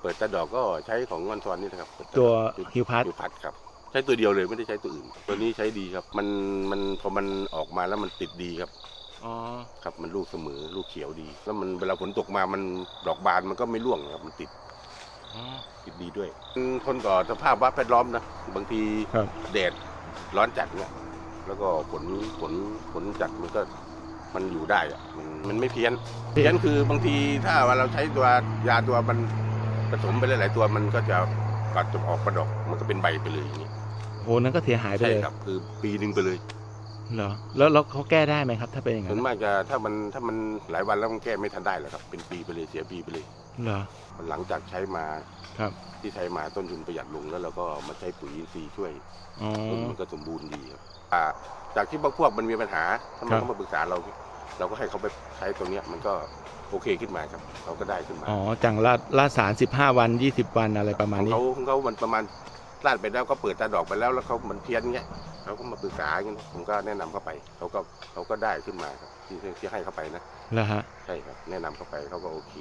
เปิดตาดอกก็ใช้ของงอนซอนนี่นะครับเปิดาดอกตัวฮิวพัทฮิวพัดครับ ใช้ตัวเดียวเลยไม่ได้ใช้ตัวอื่น ตัวนี้ใช้ดีครับ มันมันพอมันออกมาแล้วมันติดดีครับอ๋อครับมันลูกเสมอลูกเขียวดี แล้วมันเวลาฝนตกมามันดอกบานมันก็ไม่ร่วงครับมันติดอ๋อติดดีด้วยมันทนต่อสภาพแวดล้อมนะบางทีครับ แดดร้อนจัดเนี่ยแล้วก็ฝนฝนฝนจัดมันก็มันอยู่ได้อะมันมันไม่เพี้ยน เพี้ยนคือบางทีถ้าว่าเราใช้ตัวยาตัวมัน ผสมไปหลายๆตัวมันก็จะกัดจะออกประดอกมันก็เป็นใบไปเลยอย่างนี้โหนั้นก็เสียหายไปใช่เลยครับ คือปีหนึ่งไปเลยเหรอแล้วแล้วเขาแก้ได้ไหมครับ ถ้าเป็นอย่างส่นั้วนนมากจะถ้ามันถ้ามันหลายวันแล้วมันแก้ไม่ทันได้หรอกครับ เป็นปีไปเลยเสียปีไปเลยเหรอหลังจากใช้มาครับที่ใช้มาต้นทุนประหยัดลงแล้วเราก็มาใช้ปุ๋ยอินทรีย์ช่วย อ๋อต้นมันก็สมบูรณ์ดีครับอ่าจากที่บางพวกมันมีปัญหาถ้ามันครับ เข้ามาปรึกษาเรา เราก็ให้เขาไปใช้ตรงเนี้ยมันก็โอเคขึ้นมาครับเขาก็ได้ขึ้นมาอ๋อจังลาดลาดสารสิบห้าวันยี่สิบวันอะไรประมาณของนี้เขาของเขามันประมาณลาดไปแล้วก็เปิดตาดอกไปแล้วแล้วเขามันเพี้ยนเงี้ยเขาก็มาปรึกษาอย่างเงี้ยผมก็แนะนำเข้าไปเขาก็เขาก็ได้ขึ้นมาครับที่ที่ให้เข้าไปนะเหรอฮะใช่ครับแนะนำเข้าไปเขาก็โอเค